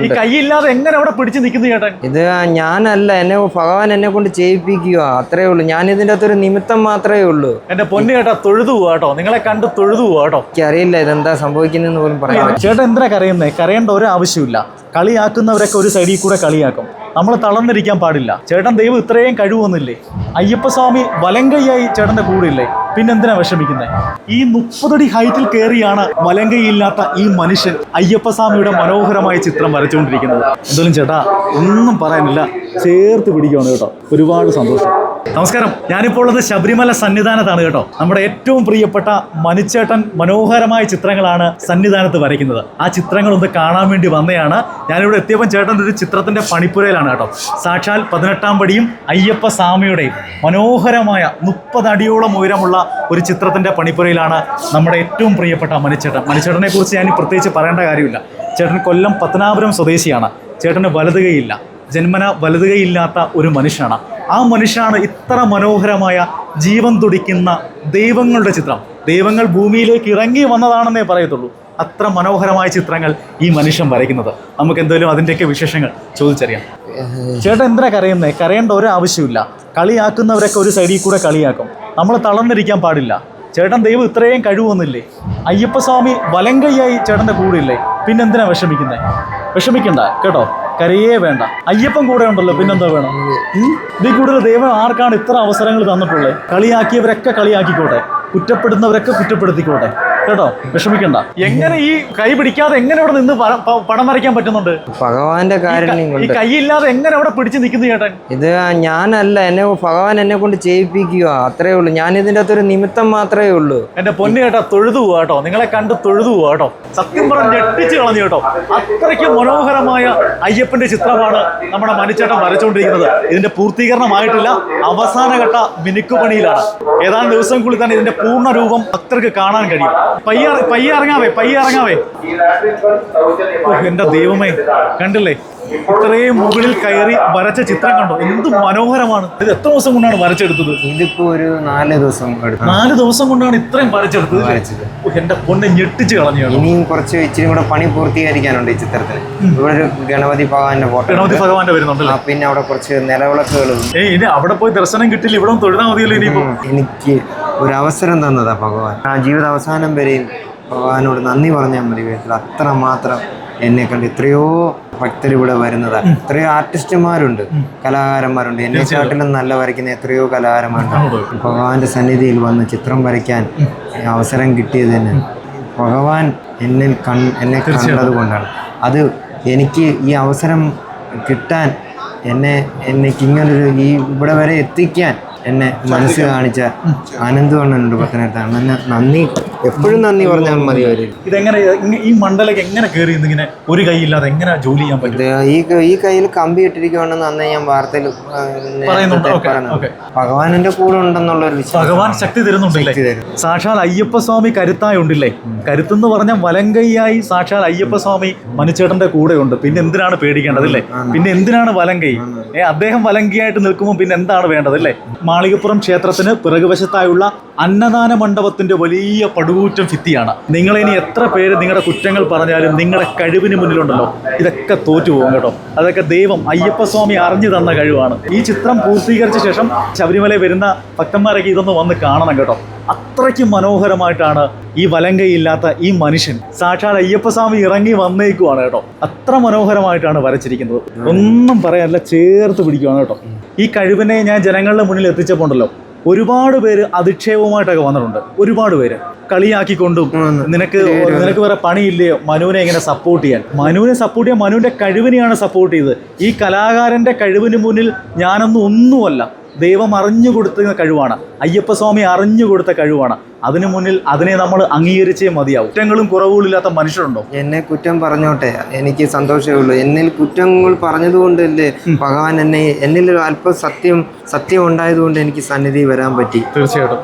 ഈ കൈയില്ലാതെ എങ്ങനെ അവിടെ പിടിച്ചു നിൽക്കുന്നു ചേട്ടൻ? ഇത് ഞാനല്ല എന്നെ ഭഗവാൻ എന്നെ കൊണ്ട് ചെയ്യിപ്പിക്കുക അത്രേ ഉള്ളൂ. ഞാൻ ഇതിന്റെ അകത്തൊരു നിമിത്തം മാത്രമേ ഉള്ളൂ. എന്റെ പൊന്നു ചേട്ടാ തൊഴുതു കേട്ടോ. നിങ്ങളെ കണ്ട് തൊഴുതു എനിക്ക് കേട്ടോ. എനിക്കറിയില്ല ഇതെന്താ സംഭവിക്കുന്നതെന്ന് പോലും പറയാം ചേട്ടൻ എന്തിനാ കരയുന്നത് കരയേണ്ട ഒരു ആവശ്യമില്ല കളിയാക്കുന്നവരൊക്കെ ഒരു സൈഡിൽ കൂടെ കളിയാക്കും. നമ്മൾ തളർന്നിരിക്കാൻ പാടില്ല. ചേട്ടൻ ദൈവം ഇത്രയും കഴിവൊന്നുമില്ലേ? അയ്യപ്പസ്വാമി വലങ്കയ്യായി ചേട്ടന്റെ കൂടെ ഇല്ലേ? പിന്നെന്തിനാ വിഷമിക്കുന്നത് ഈ മുപ്പതടി ഹൈറ്റിൽ കയറിയാണ് മലങ്കയില്ലാത്ത ഈ മനുഷ്യൻ അയ്യപ്പസ്വാമിയുടെ മനോഹരമായ ചിത്രം വരച്ചുകൊണ്ടിരിക്കുന്നത്. എന്തായാലും ചേട്ടാ ഒന്നും പറയാനില്ല. ചേർത്ത് പിടിക്കുകയാണ് കേട്ടോ. ഒരുപാട് സന്തോഷം. നമസ്കാരം. ഞാനിപ്പോൾ ഉള്ളത് ശബരിമല സന്നിധാനത്താണ് കേട്ടോ. നമ്മുടെ ഏറ്റവും പ്രിയപ്പെട്ട മനുച്ചേട്ടൻ മനോഹരമായ ചിത്രങ്ങളാണ് സന്നിധാനത്ത് വരയ്ക്കുന്നത്. ആ ചിത്രങ്ങൾ ഒന്ന് കാണാൻ വേണ്ടി വന്നതാണ് ഞാനിവിടെ എത്തിയപ്പോൾ ചേട്ടൻ ഒരു ചിത്രത്തിന്റെ പണിപ്പുരയിലാണ് കേട്ടോ. സാക്ഷാൽ പതിനെട്ടാം പടിയും അയ്യപ്പ സ്വാമിയുടെയും മനോഹരമായ മുപ്പതടിയോളം ഉയരമുള്ള ഒരു ചിത്രത്തിന്റെ പണിപ്പുരയിലാണ് നമ്മുടെ ഏറ്റവും പ്രിയപ്പെട്ട മനുച്ചേട്ടൻ മനുച്ചേട്ടനെ കുറിച്ച് ഞാൻ പ്രത്യേകിച്ച് പറയേണ്ട കാര്യമില്ല. ചേട്ടൻ കൊല്ലം പത്തനാപുരം സ്വദേശിയാണ്. ചേട്ടന് വലതുകയില്ല. ജന്മന വലതുകയില്ലാത്ത ഒരു മനുഷ്യനാണ്. ആ മനുഷ്യനാണ് ഇത്ര മനോഹരമായ ജീവൻ തുടിക്കുന്ന ദൈവങ്ങളുടെ ചിത്രം. ദൈവങ്ങൾ ഭൂമിയിലേക്ക് ഇറങ്ങി വന്നതാണെന്നേ പറയത്തുള്ളൂ. അത്ര മനോഹരമായ ചിത്രങ്ങൾ ഈ മനുഷ്യൻ വരയ്ക്കുന്നത്. നമുക്ക് എന്തായാലും അതിന്റെയൊക്കെ വിശേഷങ്ങൾ ചോദിച്ചറിയാം. ചേട്ടൻ എന്തിനാ കരയുന്നേ? കരയേണ്ട ഒരു ആവശ്യമില്ല കളിയാക്കുന്നവരൊക്കെ ഒരു സൈഡിൽ കൂടെ കളിയാക്കും. നമ്മൾ തളർന്നിരിക്കാൻ പാടില്ല. ചേട്ടൻ ദൈവം ഇത്രയും കഴിവൊന്നില്ലേ അയ്യപ്പസ്വാമി വലങ്കയ്യായി ചേട്ടന്റെ കൂടെ ഇല്ലേ പിന്നെന്തിനാ വിഷമിക്കുന്നത് വിഷമിക്കണ്ട കേട്ടോ. കരയേ വേണ്ട. അയ്യപ്പൻ കൂടെ ഉണ്ടല്ലോ പിന്നെന്താ വേണം? ഇതിൽ കൂടുതൽ ദൈവം ആർക്കാണ് ഇത്ര അവസരങ്ങൾ തന്നിട്ടുള്ളത്? കളിയാക്കിയവരൊക്കെ കളിയാക്കിക്കോട്ടെ. കുറ്റപ്പെടുന്നവരൊക്കെ കുറ്റപ്പെടുത്തിക്കോട്ടെ. കേട്ടോ? വിഷമിക്കണ്ട. എങ്ങനെ ഈ കൈ പിടിക്കാതെ എങ്ങനെ അവിടെ നിന്ന് പണം പടം വരയ്ക്കാൻ പറ്റുന്നുണ്ട്? ഭഗവാന്റെ കാര്യം ഈ കൈയില്ലാതെ എങ്ങനെ അവിടെ പിടിച്ചു നിൽക്കുന്നു ചേട്ടൻ? ഇത് ഞാനല്ല എന്നെ ഭഗവാൻ എന്നെ കൊണ്ട് ചെയ്യിപ്പിക്കുക അത്രേ ഉള്ളൂ. ഞാൻ ഇതിന്റെ അകത്തൊരു നിമിത്തം മാത്രമേ ഉള്ളൂ. എന്റെ പൊന്നു കേട്ടോ തൊഴുതു പോവാ കേട്ടോ. നിങ്ങളെ കണ്ട് തൊഴുതു പോവാ കേട്ടോ. സത്യം പറഞ്ഞ് ഞെട്ടിച്ച് കളഞ്ഞു കേട്ടോ. അത്രയ്ക്ക് മനോഹരമായ അയ്യപ്പന്റെ ചിത്രമാണ് നമ്മുടെ മനുച്ചേട്ടൻ വരച്ചുകൊണ്ടിരിക്കുന്നത് ഇതിന്റെ പൂർത്തീകരണമായിട്ടില്ല. അവസാനഘട്ട മിനുക്കുപണിയിലാണ് ഏതാനും കൂടി തന്നെ ഇതിന്റെ പൂർണ രൂപം ഭക്തർക്ക് കാണാൻ കഴിയും. പയ്യ പയ്യ ഇറങ്ങാവേ പയ്യ ഇറങ്ങാവേ. എന്റെ ദൈവമേ. കണ്ടില്ലേ? ഇത്രയും മുകളിൽ കയറി വരച്ച ചിത്രം കണ്ടോ? എന്ത് മനോഹരമാണ്. ഇത് എത്ര ദിവസം കൊണ്ടാണ് വരച്ചെടുത്തത്? ഇതിപ്പോ ഒരു നാല് ദിവസം നാല് ദിവസം കൊണ്ടാണ് ഇത്രയും വരച്ചെടുത്തത്? എന്റെ പൊന്നെ ഞെട്ടിച്ച് കളഞ്ഞു. ഇനിയും കുറച്ച് ഇച്ചിരി കൂടെ പണി പൂർത്തീകരിക്കാനുണ്ട് ഈ ചിത്രത്തിന് ഇവിടെ ഒരു ഗണപതി ഭഗവാന്റെ ഫോട്ടോ ഗണപതി ഭഗവാന്റെ വരുന്നുണ്ട് പിന്നെ അവിടെ കുറച്ച് നിലവിളക്കുകളും. ഏയ് ഇനി അവിടെ പോയി ദർശനം കിട്ടില്ല ഇവിടെ തൊഴുതാ മതിയല്ലോ ഇനിയിപ്പോ. എനിക്ക് ഒരു അവസരം തന്നതാ ഭഗവാൻ. ആ ജീവിത അവസാനം വരെയും ഭഗവാനോട് നന്ദി പറഞ്ഞാൽ മതി വീട്ടിൽ. അത്ര മാത്രം എന്നെ കണ്ട് എത്രയോ ഭക്തർ ഇവിടെ വരുന്നതാ. എത്രയോ ആർട്ടിസ്റ്റുമാരുണ്ട് കലാകാരന്മാരുണ്ട്. എന്നെക്കാട്ടിലും നല്ല വരയ്ക്കുന്ന എത്രയോ കലാകാരന്മാരുണ്ട്. ഭഗവാന്റെ സന്നിധിയിൽ വന്ന് ചിത്രം വരയ്ക്കാൻ അവസരം കിട്ടിയത് തന്നെ. ഭഗവാൻ എന്നിൽ കൺ എന്നെ കണ്ടത് കൊണ്ടാണ് അത് എനിക്ക് ഈ അവസരം കിട്ടാൻ എന്നെ എനിക്ക് ഇങ്ങനൊരു ഈ ഇവിടെ വരെ എത്തിക്കാൻ എന്നെ മനസ്സ് കാണിച്ച ആനന്ദവണ്ണനുണ്ട് പത്തനംതിട്ട എന്നെ നന്ദി. എപ്പോഴും നന്ദി പറഞ്ഞാൽ മതി അവർ. ഇതെങ്ങനെ ഈ മണ്ടലേക്ക് എങ്ങനെ കയറി ഇങ്ങനെ ഒരു കൈയില്ലാതെ എങ്ങനെ ജോലി ചെയ്യാൻ പറ്റും? ഈ ഈ കയ്യിൽ കമ്പി ഇട്ടിരിക്കുവാണെന്ന് അന്ന് ഞാൻ വാർത്തയിൽ ഭഗവാനിന്റെ കൂടെ ഉണ്ടെന്നുള്ള ഒരു ഭഗവാൻ ശക്തി തരുന്നുണ്ടല്ലേ. സാക്ഷാൽ അയ്യപ്പസ്വാമി കരുത്തായി ഉണ്ടല്ലേ? കരുത്തെന്ന് പറഞ്ഞാൽ വലങ്കൈയായി സാക്ഷാൽ അയ്യപ്പസ്വാമി മനുച്ചേട്ടന്റെ കൂടെ ഉണ്ട്. പിന്നെ എന്തിനാണ് പേടിക്കേണ്ടത് അല്ലേ പിന്നെ എന്തിനാണ് വലങ്കൈ? ഏ അദ്ദേഹം വലങ്കയായിട്ട് നിൽക്കുമ്പോൾ പിന്നെ എന്താണ് വേണ്ടത് അല്ലേ മാളികപ്പുറം ക്ഷേത്രത്തിന് പിറകുവശത്തായുള്ള അന്നദാന മണ്ഡപത്തിന്റെ വലിയ പടുകൂറ്റം ഭിത്തിയാണ്. നിങ്ങൾ ഇനി എത്ര പേര് നിങ്ങളുടെ കുറ്റങ്ങൾ പറഞ്ഞാലും നിങ്ങളുടെ കഴിവിന് മുന്നിലുണ്ടല്ലോ. ഇതൊക്കെ തോറ്റു പോകും കേട്ടോ. അതൊക്കെ ദൈവം അയ്യപ്പസ്വാമി അറിഞ്ഞു തന്ന കഴിവാണ്. ഈ ചിത്രം പൂർത്തീകരിച്ച ശേഷം ശബരിമല വരുന്ന ഭക്തന്മാരൊക്കെ ഇതൊന്ന് വന്ന് കാണണം കേട്ടോ. അത്രയ്ക്ക് മനോഹരമായിട്ടാണ് ഈ വലങ്കയില്ലാത്ത ഈ മനുഷ്യൻ സാക്ഷാൽ അയ്യപ്പസ്വാമി ഇറങ്ങി വന്നേക്കുവാണ് കേട്ടോ. അത്ര മനോഹരമായിട്ടാണ് വരച്ചിരിക്കുന്നത്. ഒന്നും പറയാനില്ല ചേർത്ത് പിടിക്കുവാണ് കേട്ടോ. ഈ കഴിവിനെ ഞാൻ ജനങ്ങളുടെ മുന്നിൽ എത്തിച്ചപ്പോൾ ഉണ്ടല്ലോ ഒരുപാട് പേര് അധിക്ഷേപവുമായിട്ടൊക്കെ വന്നിട്ടുണ്ട്. ഒരുപാട് പേര്. കളിയാക്കിക്കൊണ്ടും നിനക്ക് നിനക്ക് വേറെ പണിയില്ലയോ മനുവിനെ എങ്ങനെ സപ്പോർട്ട് ചെയ്യാൻ. മനുവിനെ സപ്പോർട്ട് ചെയ്യാൻ മനുവിന്റെ കഴിവിനെയാണ് സപ്പോർട്ട് ചെയ്തത്. ഈ കലാകാരന്റെ കഴിവിന് മുന്നിൽ ഞാനൊന്നും ഒന്നുമല്ല. ദൈവം അറിഞ്ഞു കൊടുത്ത കഴിവാണ്. അയ്യപ്പസ്വാമി അറിഞ്ഞു കൊടുത്ത കഴിവാണ്. അതിനു മുന്നിൽ അതിനെ നമ്മൾ അംഗീകരിച്ചേ മതിയാവും. കുറ്റങ്ങളും കുറവുകളില്ലാത്ത മനുഷ്യരുണ്ടോ? എന്നെ കുറ്റം പറഞ്ഞോട്ടെ. എനിക്ക് സന്തോഷമേ ഉള്ളൂ. എന്നിൽ കുറ്റങ്ങൾ പറഞ്ഞതുകൊണ്ടല്ലേ ഭഗവാൻ എന്നെ എന്നിൽ ഒരു അല്പം സത്യം സത്യം ഉണ്ടായതുകൊണ്ട് എനിക്ക് സന്നിധി വരാൻ പറ്റി. തീർച്ചയായിട്ടും.